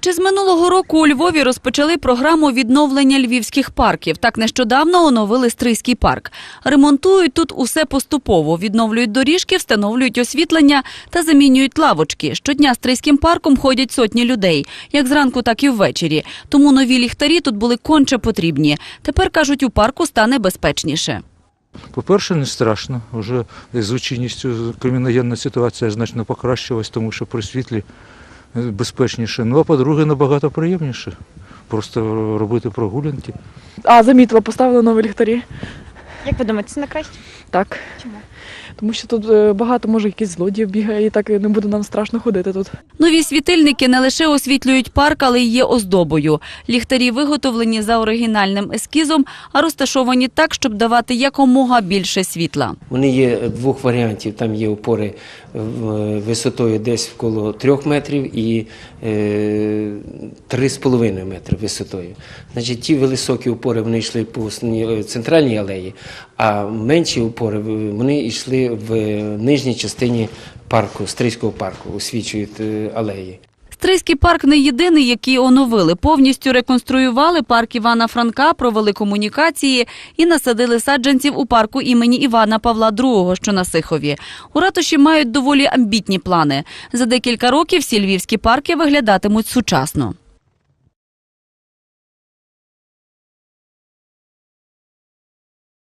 Ще з минулого року у Львові розпочали програму відновлення львівських парків. Так нещодавно оновили Стрийський парк. Ремонтують тут усе поступово, відновлюють доріжки, встановлюють освітлення та замінюють лавочки. Щодня Стрийським парком ходять сотні людей, як зранку, так і ввечері. Тому нові ліхтарі тут були конче потрібні. Тепер кажуть, у парку стане безпечніше. По-перше, не страшно. Вже з учинністю криміногенна ситуація значно покращилась, тому що при світлі безпечніше. Ну а по-друге, набагато приємніше. Просто робити прогулянки. А, замітила, поставили нові ліхтарі. Як ви думаєте, це на краще? Так. Чому? Тому що тут е, багато, може, якісь злодіїв бігає, і так не буде нам страшно ходити тут. Нові світильники не лише освітлюють парк, але й є оздобою. Ліхтарі виготовлені за оригінальним ескізом, а розташовані так, щоб давати якомога більше світла. Вони є двох варіантів. Там є опори е, висотою десь коло 3 метрів і е, 3,5 метри висотою. Значить, ті високі опори вони йшли по е, центральній алеї, а менші опори е, вони йшли в нижній частині парку, Стрийського парку, освічують е, алеї. Стрийський парк не єдиний, який оновили. Повністю реконструювали парк Івана Франка, провели комунікації і насадили саджанців у парку імені Івана Павла II, що на Сихові. У ратуші мають доволі амбітні плани. За декілька років всі львівські парки виглядатимуть сучасно.